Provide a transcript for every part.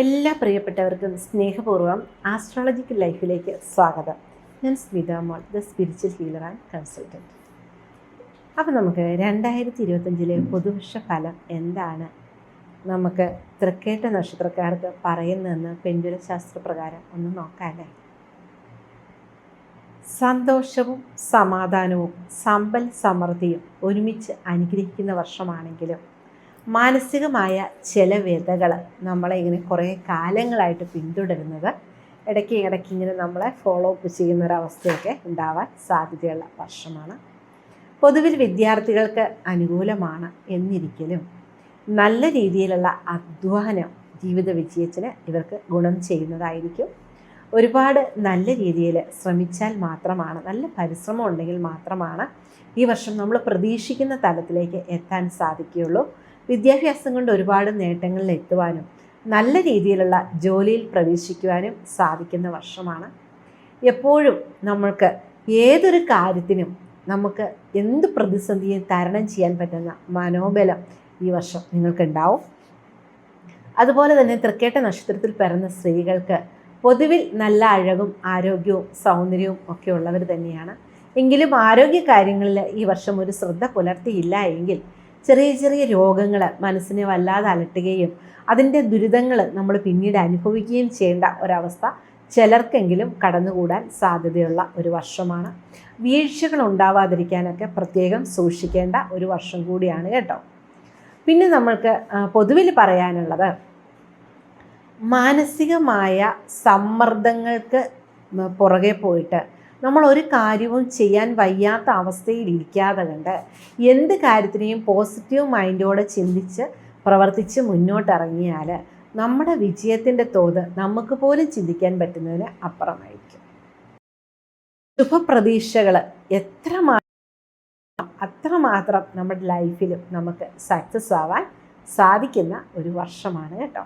എല്ലാ പ്രിയപ്പെട്ടവർക്കും സ്നേഹപൂർവം ആസ്ട്രോളജിക്കൽ ലൈഫിലേക്ക് സ്വാഗതം. ഞാൻ Smitha Mol the spiritual healer and consultant അപ്പോൾ നമുക്ക് രണ്ടായിരത്തി ഇരുപത്തഞ്ചിലെ പുതുവർഷ ഫലം എന്താണ്? നമുക്ക് തൃക്കേട്ട നക്ഷത്രക്കാർക്ക് പറയുന്നതെന്ന് പെൻഡുല ശാസ്ത്രപ്രകാരം ഒന്ന് നോക്കാനായി സന്തോഷവും സമാധാനവും സമ്പൽ സമൃദ്ധിയും ഒരുമിച്ച് അനുഗ്രഹിക്കുന്ന വർഷമാണെങ്കിലും മാനസികമായ ചില വ്യതകൾ നമ്മളെ ഇങ്ങനെ കുറേ കാലങ്ങളായിട്ട് പിന്തുടരുന്നത്. ഇടയ്ക്ക് ഇടയ്ക്ക് ഇങ്ങനെ നമ്മളെ ഫോളോ അപ്പ് ചെയ്യുന്ന ഒരവസ്ഥയൊക്കെ ഉണ്ടാവാൻ സാധ്യതയുള്ള വർഷമാണ്. പൊതുവിൽ വിദ്യാർത്ഥികൾക്ക് അനുകൂലമാണ് എന്നിരിക്കലും നല്ല രീതിയിലുള്ള അധ്വാനം ജീവിത വിജയത്തിന് ഇവർക്ക് ഗുണം ചെയ്യുന്നതായിരിക്കും. ഒരുപാട് നല്ല രീതിയിൽ ശ്രമിച്ചാൽ മാത്രമാണ് നല്ല പരിശ്രമം ഉണ്ടെങ്കിൽ മാത്രമാണ് ഈ വർഷം നമ്മൾ പ്രതീക്ഷിക്കുന്ന തലത്തിലേക്ക് എത്താൻ സാധിക്കുകയുള്ളൂ. വിദ്യാഭ്യാസം കൊണ്ട് ഒരുപാട് നേട്ടങ്ങളിൽ എത്തുവാനും നല്ല രീതിയിലുള്ള ജോലിയിൽ പ്രവേശിക്കുവാനും സാധിക്കുന്ന വർഷമാണ്. എപ്പോഴും നമ്മൾക്ക് ഏതൊരു കാര്യത്തിനും നമുക്ക് എന്ത് പ്രതിസന്ധിയും തരണം ചെയ്യാൻ പറ്റുന്ന മനോബലം ഈ വർഷം നിങ്ങൾക്കുണ്ടാവും. അതുപോലെ തന്നെ തൃക്കേട്ട നക്ഷത്രത്തിൽ പിറന്ന സ്ത്രീകൾക്ക് പൊതുവിൽ നല്ല അഴകും ആരോഗ്യവും സൗന്ദര്യവും ഒക്കെ ഉള്ളവർ തന്നെയാണ്. എങ്കിലും ആരോഗ്യ കാര്യങ്ങളിൽ ഈ വർഷം ഒരു ശ്രദ്ധ പുലർത്തിയില്ല എങ്കിൽ ചെറിയ ചെറിയ രോഗങ്ങൾ മനസ്സിനെ വല്ലാതെ അലട്ടുകയും അതിന്റെ ദുരിതങ്ങൾ നമ്മൾ പിന്നീട് അനുഭവിക്കുകയും ചെയ്യേണ്ട ഒരവസ്ഥ ചിലർക്കെങ്കിലും കടന്നുകൂടാൻ സാധ്യതയുള്ള ഒരു വർഷമാണ്. വീഴ്ചകൾ ഉണ്ടാവാതിരിക്കാനൊക്കെ പ്രത്യേകം സൂക്ഷിക്കേണ്ട ഒരു വർഷം കൂടിയാണ് കേട്ടോ. പിന്നെ നമ്മൾക്ക് പൊതുവിൽ പറയാനുള്ളത് മാനസികമായ സമ്മർദ്ദങ്ങൾക്ക് പുറകെ പോയിട്ട് നമ്മൾ ഒരു കാര്യവും ചെയ്യാൻ വയ്യാത്ത അവസ്ഥയിൽ ഇരിക്കാതെ കണ്ട് എന്ത് കാര്യത്തിനെയും പോസിറ്റീവ് മൈൻഡോടെ ചിന്തിച്ച് പ്രവർത്തിച്ച് മുന്നോട്ടിറങ്ങിയാൽ നമ്മുടെ വിജയത്തിന്റെ തോത് നമുക്ക് പോലും ചിന്തിക്കാൻ പറ്റുന്നതിന് അപ്പുറമായിരിക്കും. ശുഭപ്രതീക്ഷകൾ എത്ര അത്രമാത്രം നമ്മുടെ ലൈഫിലും നമുക്ക് സക്സസ് ആവാൻ സാധിക്കുന്ന ഒരു വർഷമാണ് കേട്ടോ.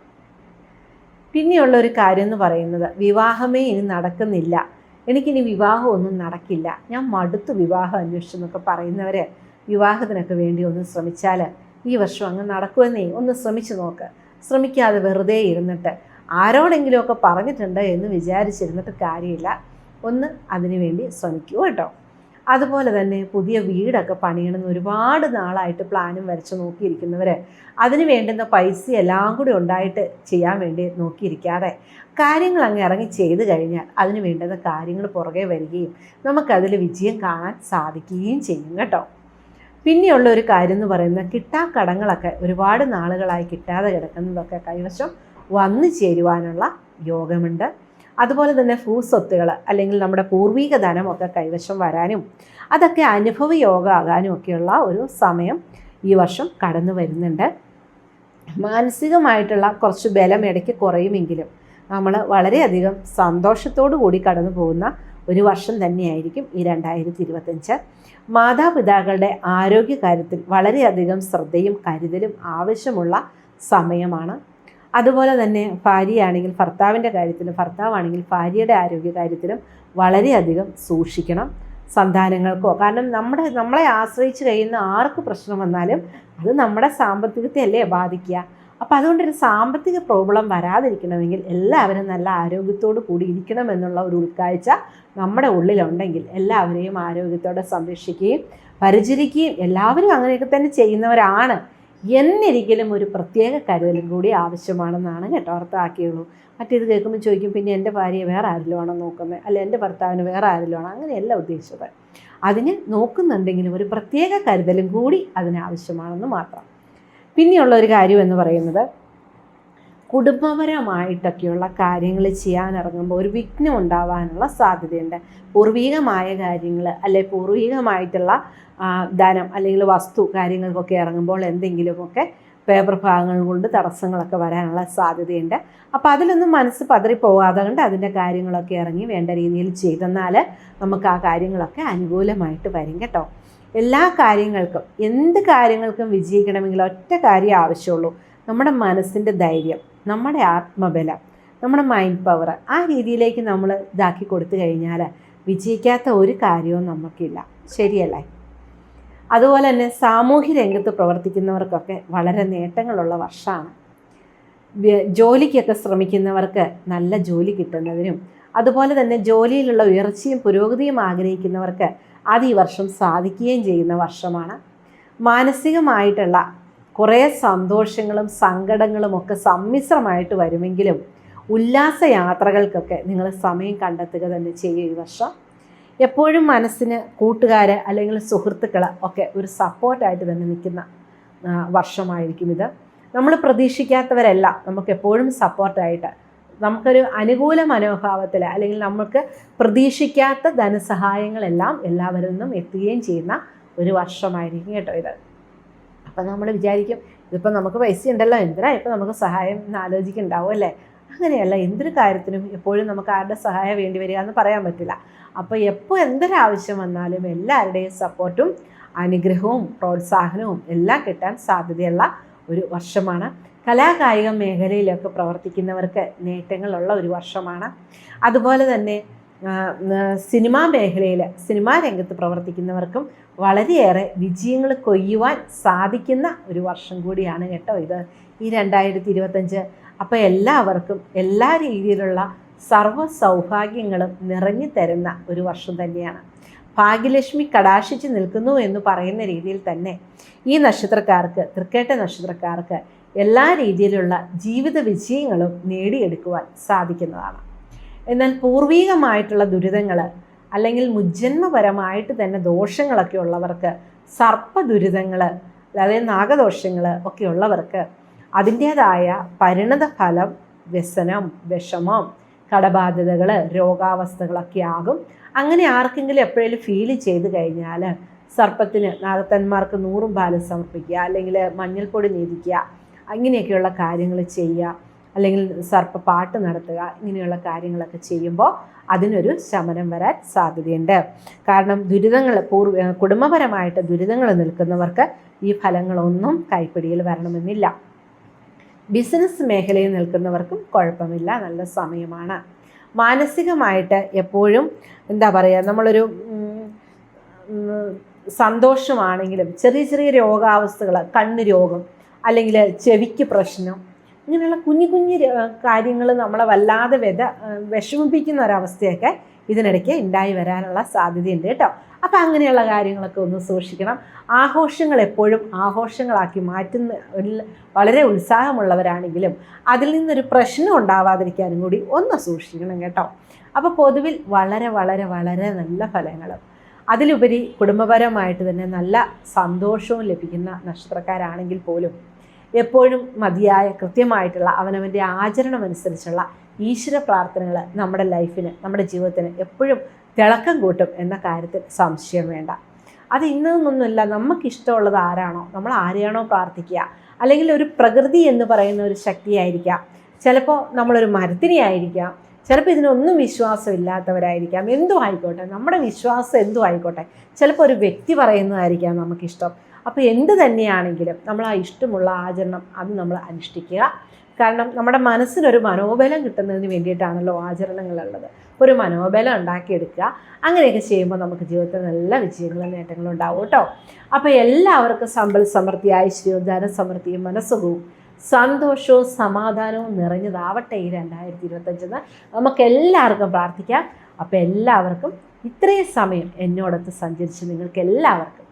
പിന്നെയുള്ള ഒരു കാര്യം എന്ന് പറയുന്നത് വിവാഹമേ ഇനി നടക്കുന്നില്ല. എനിക്കിനി വിവാഹമൊന്നും നടക്കില്ല. ഞാൻ മടുത്ത് വിവാഹം അന്വേഷിച്ചു എന്നൊക്കെ പറയുന്നവർ വിവാഹത്തിനൊക്കെ വേണ്ടി ഒന്ന് ശ്രമിച്ചാൽ ഈ വർഷം അങ്ങ് നടക്കുമെന്നേ ഒന്ന് ശ്രമിച്ചു നോക്ക്. ശ്രമിക്കാതെ വെറുതെ ഇരുന്നിട്ട് ആരോടെങ്കിലുമൊക്കെ പറഞ്ഞിട്ടുണ്ട് എന്ന് വിചാരിച്ചിരുന്നിട്ട് കാര്യമില്ല. ഒന്ന് അതിനുവേണ്ടി ശ്രമിക്കൂ കേട്ടോ. അതുപോലെ തന്നെ പുതിയ വീടൊക്കെ പണിയണമെന്ന് ഒരുപാട് നാളായിട്ട് പ്ലാനും വരച്ച് നോക്കിയിരിക്കുന്നവർ അതിന് വേണ്ടുന്ന പൈസ എല്ലാം കൂടി ഉണ്ടായിട്ട് ചെയ്യാൻ വേണ്ടി നോക്കിയിരിക്കാതെ കാര്യങ്ങൾ അങ്ങ് ഇറങ്ങി ചെയ്തു കഴിഞ്ഞാൽ അതിന് വേണ്ടുന്ന കാര്യങ്ങൾ പുറകെ വരികയും നമുക്കതിൽ വിജയം കാണാൻ സാധിക്കുകയും ചെയ്യും കേട്ടോ. പിന്നെയുള്ള ഒരു കാര്യം എന്ന് പറയുന്നത് കിട്ടാക്കടങ്ങളൊക്കെ ഒരുപാട് നാളുകളായി കിട്ടാതെ കിടക്കുന്നതൊക്കെ കൈവശം വന്നു ചേരുവാനുള്ള യോഗമുണ്ട്. അതുപോലെ തന്നെ ഭൂസ്വത്തുകൾ അല്ലെങ്കിൽ നമ്മുടെ പൂർവീക ഒക്കെ കൈവശം വരാനും അതൊക്കെ അനുഭവ യോഗമാകാനും ഒക്കെയുള്ള ഒരു സമയം ഈ വർഷം കടന്നു വരുന്നുണ്ട്. മാനസികമായിട്ടുള്ള കുറച്ച് ബലം ഇടയ്ക്ക് കുറയുമെങ്കിലും നമ്മൾ വളരെയധികം സന്തോഷത്തോടു കൂടി കടന്നു പോകുന്ന ഒരു വർഷം തന്നെയായിരിക്കും ഈ രണ്ടായിരത്തി ഇരുപത്തഞ്ച് മാതാപിതാക്കളുടെ ആരോഗ്യകാര്യത്തിൽ വളരെയധികം ശ്രദ്ധയും കരുതലും ആവശ്യമുള്ള സമയമാണ് അതുപോലെ തന്നെ ഭാര്യയാണെങ്കിൽ ഭർത്താവിന്റെ കാര്യത്തിലും ഭർത്താവാണെങ്കിൽ ഭാര്യയുടെ ആരോഗ്യ കാര്യത്തിലും വളരെയധികം സൂക്ഷിക്കണം സന്താനങ്ങൾക്കോ. കാരണം നമ്മുടെ നമ്മളെ ആശ്രയിച്ച് കഴിയുന്ന ആർക്ക് പ്രശ്നം വന്നാലും അത് നമ്മുടെ സാമ്പത്തികത്തെ അല്ലേ ബാധിക്കുക. അപ്പോൾ അതുകൊണ്ടൊരു സാമ്പത്തിക പ്രോബ്ലം വരാതിരിക്കണമെങ്കിൽ എല്ലാവരും നല്ല ആരോഗ്യത്തോടു കൂടി ഇരിക്കണം എന്നുള്ള ഒരു ഉൾക്കാഴ്ച നമ്മുടെ ഉള്ളിലുണ്ടെങ്കിൽ എല്ലാവരെയും ആരോഗ്യത്തോടെ സംരക്ഷിക്കുകയും പരിചരിക്കുകയും എല്ലാവരും അങ്ങനെയൊക്കെ തന്നെ ചെയ്യുന്നവരാണ്. എന്നിരിക്കലും ഒരു പ്രത്യേക കരുതലും കൂടി ആവശ്യമാണെന്നാണ് കേട്ടോ അർത്ഥമാക്കിയുള്ളൂ. മറ്റേത് കേൾക്കുമ്പോൾ ചോദിക്കും പിന്നെ എന്റെ ഭാര്യയെ വേറെ ആരിലുമാണോ നോക്കുന്നത് അല്ല എന്റെ ഭർത്താവിന് വേറെ ആരിലുമാണോ അങ്ങനെയല്ല ഉദ്ദേശിച്ചത്. അതിന് നോക്കുന്നുണ്ടെങ്കിലും ഒരു പ്രത്യേക കരുതലും കൂടി അതിനാവശ്യമാണെന്ന് മാത്രം. പിന്നെയുള്ള ഒരു കാര്യം എന്ന് പറയുന്നത് കുടുംബപരമായിട്ടൊക്കെയുള്ള കാര്യങ്ങൾ ചെയ്യാനിറങ്ങുമ്പോൾ ഒരു വിഘ്നം ഉണ്ടാവാനുള്ള സാധ്യതയുണ്ട്. പൂർവികമായ കാര്യങ്ങൾ അല്ലെ പൂർവികമായിട്ടുള്ള ധനം അല്ലെങ്കിൽ വസ്തു കാര്യങ്ങൾക്കൊക്കെ ഇറങ്ങുമ്പോൾ എന്തെങ്കിലുമൊക്കെ പേപ്പർ ഭാഗങ്ങൾ കൊണ്ട് തടസ്സങ്ങളൊക്കെ വരാനുള്ള സാധ്യതയുണ്ട്. അപ്പോൾ അതിലൊന്നും മനസ്സ് പതറി പതറിപ്പോകാതെ കൊണ്ട് അതിന്റെ കാര്യങ്ങളൊക്കെ ഇറങ്ങി വേണ്ട രീതിയിൽ ചെയ്തെന്നാൽ നമുക്ക് ആ കാര്യങ്ങളൊക്കെ അനുകൂലമായിട്ട് വരും കേട്ടോ. എല്ലാ കാര്യങ്ങൾക്കും എന്ത് കാര്യങ്ങൾക്കും വിജയിക്കണമെങ്കിൽ ഒറ്റ കാര്യം ആവശ്യമുള്ളൂ. നമ്മുടെ മനസ്സിന്റെ ധൈര്യം. നമ്മുടെ ആത്മബലം നമ്മുടെ മൈൻഡ് പവർ ആ രീതിയിലേക്ക് നമ്മൾ ഇതാക്കി കൊടുത്തു കഴിഞ്ഞാൽ വിജയിക്കാത്ത ഒരു കാര്യവും നമുക്കില്ല. ശരിയല്ലേ? അതുപോലെ തന്നെ സാമൂഹ്യ രംഗത്ത് പ്രവർത്തിക്കുന്നവർക്കൊക്കെ വളരെ നേട്ടങ്ങളുള്ള വർഷമാണ്. ജോലിക്കൊക്കെ ശ്രമിക്കുന്നവർക്ക് നല്ല ജോലി കിട്ടുന്നതിനും അതുപോലെ തന്നെ ജോലിയിലുള്ള ഉയർച്ചയും പുരോഗതിയും ആഗ്രഹിക്കുന്നവർക്ക് അത് ഈ വർഷം സാധിക്കുകയും ചെയ്യുന്ന വർഷമാണ്. മാനസികമായിട്ടുള്ള കുറേ സന്തോഷങ്ങളും സങ്കടങ്ങളും ഒക്കെ സമ്മിശ്രമായിട്ട് വരുമെങ്കിലും ഉല്ലാസ യാത്രകൾക്കൊക്കെ നിങ്ങൾ സമയം കണ്ടെത്തുക തന്നെ ചെയ്യും ഈ വർഷം. എപ്പോഴും മനസ്സിന് കൂട്ടുകാർ അല്ലെങ്കിൽ സുഹൃത്തുക്കൾ ഒക്കെ ഒരു സപ്പോർട്ടായിട്ട് തന്നെ നിൽക്കുന്ന വർഷമായിരിക്കും ഇത്. നമ്മൾ പ്രതീക്ഷിക്കാത്തവരല്ല നമുക്ക് എപ്പോഴും സപ്പോർട്ടായിട്ട്. നമുക്കൊരു അനുകൂല മനോഭാവത്തിൽ അല്ലെങ്കിൽ നമുക്ക് പ്രതീക്ഷിക്കാത്ത ധനസഹായങ്ങളെല്ലാം എല്ലാവരിൽ നിന്നും എത്തുകയും ചെയ്യുന്ന ഒരു വർഷമായിരിക്കും കേട്ടോ ഇത്. അപ്പം നമ്മൾ വിചാരിക്കും ഇതിപ്പോൾ നമുക്ക് പൈസ ഉണ്ടല്ലോ എന്തിനാ ഇപ്പം നമുക്ക് സഹായം ആലോചിക്കുന്നുണ്ടാവും അല്ലേ? അങ്ങനെയല്ല എന്തൊരു കാര്യത്തിനും എപ്പോഴും നമുക്ക് ആരുടെ സഹായം വേണ്ടി വരിക എന്ന് പറയാൻ പറ്റില്ല. അപ്പോൾ എപ്പോൾ എന്തൊരാവശ്യം വന്നാലും എല്ലാവരുടെയും സപ്പോർട്ടും അനുഗ്രഹവും പ്രോത്സാഹനവും എല്ലാം കിട്ടാൻ സാധ്യതയുള്ള ഒരു വർഷമാണ്. കലാകായിക മേഖലയിലൊക്കെ പ്രവർത്തിക്കുന്നവർക്ക് നേട്ടങ്ങളുള്ള ഒരു വർഷമാണ്. അതുപോലെ തന്നെ സിനിമാ മേഖലയിൽ സിനിമാ രംഗത്ത് പ്രവർത്തിക്കുന്നവർക്കും വളരെയേറെ വിജയങ്ങൾ കൊയ്യുവാൻ സാധിക്കുന്ന ഒരു വർഷം കൂടിയാണ് കേട്ടോ ഇത്. ഈ രണ്ടായിരത്തി ഇരുപത്തഞ്ച് അപ്പോൾ എല്ലാവർക്കും എല്ലാ രീതിയിലുള്ള സർവ സൗഭാഗ്യങ്ങളും നിറഞ്ഞു തരുന്ന ഒരു വർഷം തന്നെയാണ്. ഭാഗ്യലക്ഷ്മി കടാശിച്ച് നിൽക്കുന്നു എന്ന് പറയുന്ന രീതിയിൽ തന്നെ ഈ നക്ഷത്രക്കാർക്ക് തൃക്കേട്ട നക്ഷത്രക്കാർക്ക് എല്ലാ രീതിയിലുള്ള ജീവിത വിജയങ്ങളും നേടിയെടുക്കുവാൻ സാധിക്കുന്നതാണ്. എന്നാൽ പൂർവീകമായിട്ടുള്ള ദുരിതങ്ങൾ അല്ലെങ്കിൽ മുജ്ജന്മപരമായിട്ട് തന്നെ ദോഷങ്ങളൊക്കെ ഉള്ളവർക്ക് സർപ്പ ദുരിതങ്ങൾ അതായത് നാഗദോഷങ്ങൾ ഒക്കെ ഉള്ളവർക്ക് അതിന്റേതായ പരിണത ഫലം വ്യസനം വിഷമം കടബാധ്യതകൾ രോഗാവസ്ഥകളൊക്കെ ആകും. അങ്ങനെ ആർക്കെങ്കിലും എപ്പോഴേലും ഫീൽ ചെയ്ത് കഴിഞ്ഞാൽ സർപ്പത്തിന് നാഗത്തന്മാർക്ക് നൂറും പാലും സമർപ്പിക്കുക അല്ലെങ്കിൽ മഞ്ഞൾപ്പൊടി നീതിക്കുക അങ്ങനെയൊക്കെയുള്ള കാര്യങ്ങൾ ചെയ്യുക. അല്ലെങ്കിൽ സർപ്പ പാട്ട് നടത്തുക ഇങ്ങനെയുള്ള കാര്യങ്ങളൊക്കെ ചെയ്യുമ്പോൾ അതിനൊരു ശമനം വരാൻ സാധ്യതയുണ്ട്. കാരണം ദുരിതങ്ങൾ പൂർവ കുടുംബപരമായിട്ട് ദുരിതങ്ങൾ നിൽക്കുന്നവർക്ക് ഈ ഫലങ്ങളൊന്നും കൈപ്പിടിയിൽ വരണമെന്നില്ല. ബിസിനസ് മേഖലയിൽ നിൽക്കുന്നവർക്കും കുഴപ്പമില്ല നല്ല സമയമാണ്. മാനസികമായിട്ട് എപ്പോഴും എന്താ പറയുക നമ്മളൊരു സന്തോഷമാണെങ്കിലും ചെറിയ ചെറിയ രോഗാവസ്ഥകൾ കണ്ണ് രോഗം അല്ലെങ്കിൽ ചെവിക്ക് പ്രശ്നം ഇങ്ങനെയുള്ള കുഞ്ഞു കുഞ്ഞു കാര്യങ്ങൾ നമ്മളെ വല്ലാതെ വിത വിഷമിപ്പിക്കുന്ന ഒരവസ്ഥയൊക്കെ ഇതിനിടയ്ക്ക് ഉണ്ടായി വരാനുള്ള സാധ്യതയുണ്ട് കേട്ടോ. അപ്പം അങ്ങനെയുള്ള കാര്യങ്ങളൊക്കെ ഒന്ന് സൂക്ഷിക്കണം. ആഘോഷങ്ങൾ എപ്പോഴും ആഘോഷങ്ങളാക്കി മാറ്റുന്ന വളരെ ഉത്സാഹമുള്ളവരാണെങ്കിലും അതിൽ നിന്നൊരു പ്രശ്നം ഉണ്ടാവാതിരിക്കാനും കൂടി ഒന്ന് സൂക്ഷിക്കണം കേട്ടോ. അപ്പോൾ പൊതുവിൽ വളരെ വളരെ വളരെ നല്ല ഫലങ്ങൾ അതിലുപരി കുടുംബപരമായിട്ട് തന്നെ നല്ല സന്തോഷവും ലഭിക്കുന്ന നക്ഷത്രക്കാരാണെങ്കിൽ പോലും എപ്പോഴും മതിയായ കൃത്യമായിട്ടുള്ള അവനവന്റെ ആചരണം അനുസരിച്ചുള്ള ഈശ്വര പ്രാർത്ഥനകൾ നമ്മുടെ ലൈഫിന് നമ്മുടെ ജീവിതത്തിന് എപ്പോഴും തിളക്കം കൂട്ടും എന്ന കാര്യത്തിൽ സംശയം വേണ്ട. അത് ഇന്നൊന്നുമില്ല നമുക്കിഷ്ടമുള്ളത് ആരാണോ? നമ്മൾ ആരെയാണോ പ്രാർത്ഥിക്കുക? അല്ലെങ്കിൽ ഒരു പ്രകൃതി എന്ന് പറയുന്ന ഒരു ശക്തിയായിരിക്കാം. ചിലപ്പോൾ നമ്മളൊരു മരത്തിനെ ആയിരിക്കാം. ചിലപ്പോൾ ഇതിനൊന്നും വിശ്വാസമില്ലാത്തവരായിരിക്കാം. എന്തും ആയിക്കോട്ടെ നമ്മുടെ വിശ്വാസം എന്തും ആയിക്കോട്ടെ. ചിലപ്പോൾ ഒരു വ്യക്തി പറയുന്നതായിരിക്കാം നമുക്കിഷ്ടം. അപ്പോൾ എന്ത് തന്നെയാണെങ്കിലും നമ്മൾ ആ ഇഷ്ടമുള്ള ആചരണം അത് നമ്മൾ അനുഷ്ഠിക്കുക. കാരണം നമ്മുടെ മനസ്സിനൊരു മനോബലം കിട്ടുന്നതിന് വേണ്ടിയിട്ടാണല്ലോ ആചരണങ്ങളുള്ളത്. ഒരു മനോബലം ഉണ്ടാക്കിയെടുക്കുക. അങ്ങനെയൊക്കെ ചെയ്യുമ്പോൾ നമുക്ക് ജീവിതത്തിൽ നല്ല വിജയങ്ങളും നേട്ടങ്ങളും ഉണ്ടാവും കേട്ടോ. അപ്പോൾ എല്ലാവർക്കും സമ്പൽ സമൃദ്ധി ഐശ്വര്യവും ധനസമൃദ്ധിയും മനസ്സുഖവും സന്തോഷവും സമാധാനവും നിറഞ്ഞതാവട്ടെ ഈ രണ്ടായിരത്തി ഇരുപത്തഞ്ചെന്ന്. നമുക്ക് എല്ലാവർക്കും പ്രാർത്ഥിക്കാം. അപ്പോൾ എല്ലാവർക്കും ഇത്രയും സമയം എന്നോടൊത്ത് സഞ്ചരിച്ച് നിങ്ങൾക്ക് എല്ലാവർക്കും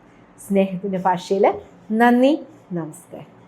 സ്നേഹത്തിന്റെ ഭാഷയിൽ നന്ദി നമസ്കാരം.